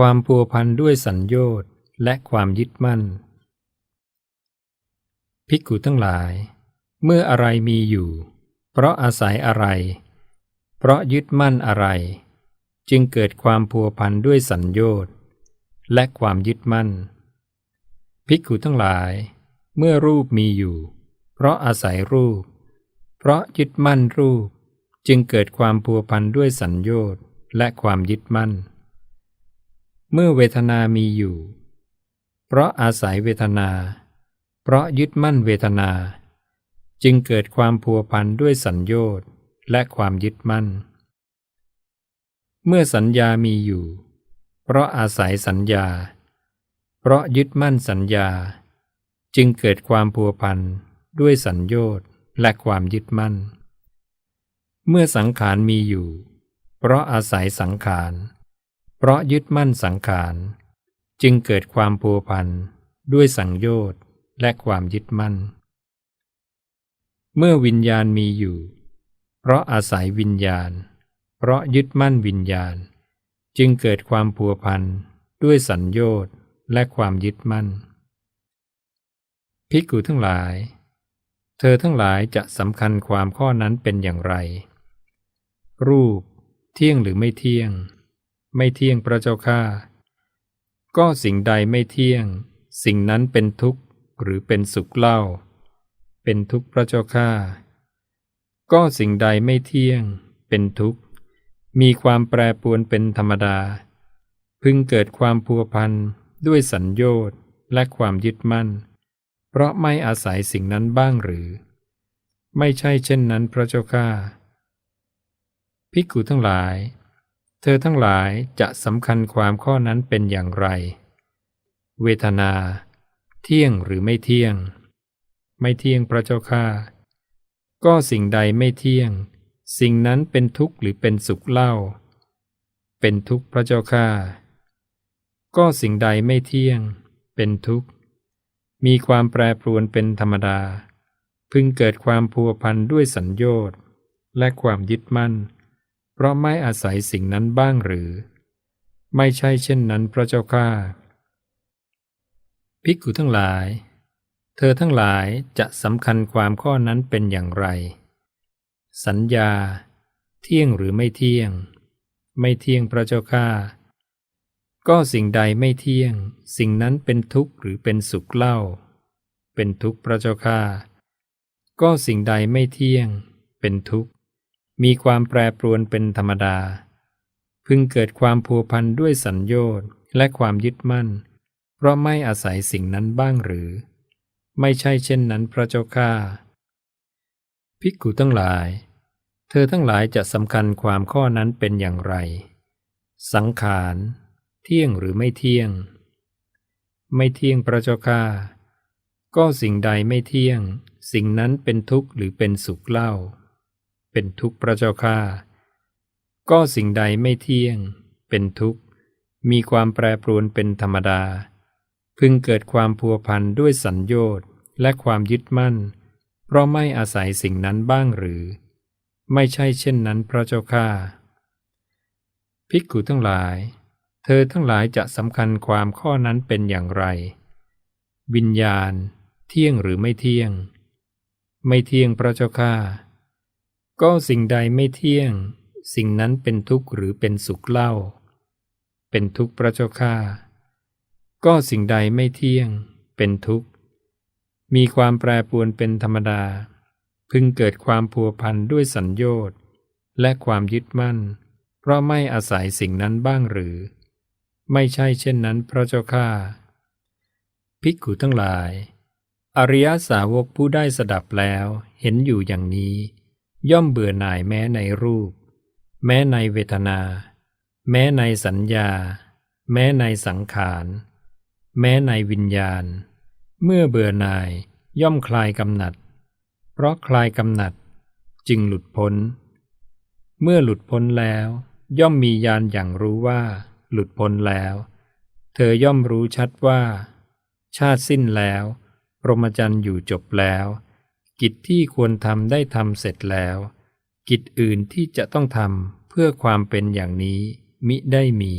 ความพัวพันด้วยสัญญชน์และความยึดมั่น ภิกขุทั้งหลาย เมื่ออะไรมีอยู่ เพราะอาศัยอะไร เพราะยึดมั่นอะไร จึงเกิดความพัวพันด้วยสัญญชน์และความยึดมั่น ภิกขุทั้งหลาย เมื่อรูปมีอยู่ เพราะอาศัยรูป เพราะยึดมั่นรูป จึงเกิดความพัวพันด้วยสัญญชน์และความยึดมั่น เมื่อเวทนามีอยู่ เพราะอาศัยเวทนา เพราะยึดมั่นเวทนา จึงเกิดความพัวพันด้วยสัญญชน์และความยึดมั่น เมื่อสัญญามีอยู่ เพราะอาศัยสัญญา เพราะยึดมั่นสัญญา จึงเกิดความพัวพันด้วยสัญญชน์และความยึดมั่น เมื่อสังขารมีอยู่ เพราะอาศัยสังขาร เพราะยึดมั่นสังขาร จึงเกิดความพัวพันด้วยสังโยชน์และความยึดมั่น เมื่อวิญญาณมีอยู่ เพราะอาศัยวิญญาณ เพราะยึดมั่นวิญญาณ จึงเกิดความพัวพันด้วยสัญโยชน์และความยึดมั่น ภิกขุทั้งหลาย เธอทั้งหลายจะสำคัญความข้อนั้นเป็นอย่างไร รูป เที่ยงหรือไม่เที่ยง ไม่เที่ยงพระเจ้าข้าก็สิ่งใดไม่เที่ยง สิ่งนั้นเป็นทุกข์หรือเป็นสุขเล่า เป็นทุกข์พระเจ้าข้าก็สิ่งใดไม่เที่ยง เป็นทุกข์ มีความแปรปรวนเป็นธรรมดา พึงเกิดความพัวพันด้วยสัญญชน์และความยึดมั่น เพราะไม่อาศัยสิ่งนั้นบ้างหรือ ไม่ใช่เช่นนั้นพระเจ้าข้าภิกขุทั้งหลาย ธอทั้งหลายจะสำคัญความข้อนั้นเป็นอย่างไร เวทนา เที่ยงหรือไม่เที่ยง ไม่เที่ยงพระเจ้าข้าก็สิ่งใดไม่เที่ยง สิ่งนั้นเป็นทุกข์หรือเป็นสุขเล่า เป็นทุกข์พระเจ้าข้าก็สิ่งใดไม่เที่ยง เป็นทุกข์ มีความแปรปรวนเป็นธรรมดา พึงเกิดความพัวพันด้วยสัญญชน์และความยึดมั่น เพราะไม่อาศัยสิ่งนั้นบ้างหรือ ไม่ใช่เช่นนั้นพระเจ้าข้าภิกขุทั้งหลาย เธอทั้งหลายจะสำคัญความข้อนั้นเป็นอย่างไร สัญญา เที่ยงหรือไม่เที่ยง ไม่เที่ยงพระเจ้าข้าก็สิ่งใดไม่เที่ยง สิ่งนั้นเป็นทุกข์หรือเป็นสุขเล่า เป็นทุกข์พระเจ้าข้าก็สิ่งใดไม่เที่ยง เป็นทุกข์ มีความแปรปรวนเป็นธรรมดา พึงเกิดความพัวพันด้วยสัญญน์ และความยึดมั่น เพราะไม่อาศัยสิ่งนั้นบ้างหรือ ไม่ใช่เช่นนั้นพระเจ้าข้าภิกขุทั้งหลาย เธอทั้งหลายจะสำคัญความข้อนั้นเป็นอย่างไร สังขารเที่ยงหรือไม่เที่ยง ไม่เที่ยงพระเจ้าข้าก็สิ่งใดไม่เที่ยง สิ่งนั้นเป็นทุกข์หรือเป็นสุขเล่า เป็นทุกข์พระเจ้าข้าก็สิ่งใดไม่เที่ยง เป็นทุกข์ มีความแปรปรวนเป็นธรรมดา พึงเกิดความพัวพันด้วยสัญญชน์และความยึดมั่น เพราะไม่อาศัยสิ่งนั้นบ้างหรือ ไม่ใช่เช่นนั้นพระเจ้าข้าภิกขุทั้งหลาย เธอทั้งหลายจะสำคัญความข้อนั้นเป็นอย่างไร วิญญาณ เที่ยงหรือไม่เที่ยง ไม่เที่ยงพระเจ้าข้า ก็สิ่งใดไม่เที่ยง สิ่งนั้นเป็นทุกข์หรือเป็นสุขเล่า เป็นทุกข์พระเจ้าข้าก็สิ่งใดไม่เที่ยง เป็นทุกข์ มีความแปรปรวนเป็นธรรมดา พึงเกิดความพัวพันด้วยสัญญชน์ และความยึดมั่น เพราะไม่อาศัยสิ่งนั้นบ้างหรือ ไม่ใช่เช่นนั้นพระเจ้าข้าภิกขุทั้งหลาย อริยสาวกผู้ได้สดับแล้วเห็นอยู่อย่างนี้ ย่อมเบื่อหน่ายแม้ในรูป แม้ในเวทนา แม้ในสัญญา แม้ในสังขาร แม้ในวิญญาณ เมื่อเบื่อหน่ายย่อมคลายกำหนัด เพราะคลายกำหนัดจึงหลุดพ้น เมื่อหลุดพ้นแล้ว ย่อมมีญาณอย่างรู้ว่า หลุดพ้นแล้ว เธอย่อมรู้ชัดว่า ชาติสิ้นแล้วพรหมจรรย์อยู่จบแล้ว กิจที่ควรทำได้ทำเสร็จแล้ว กิจอื่นที่จะต้องทำเพื่อความเป็นอย่างนี้มิได้มี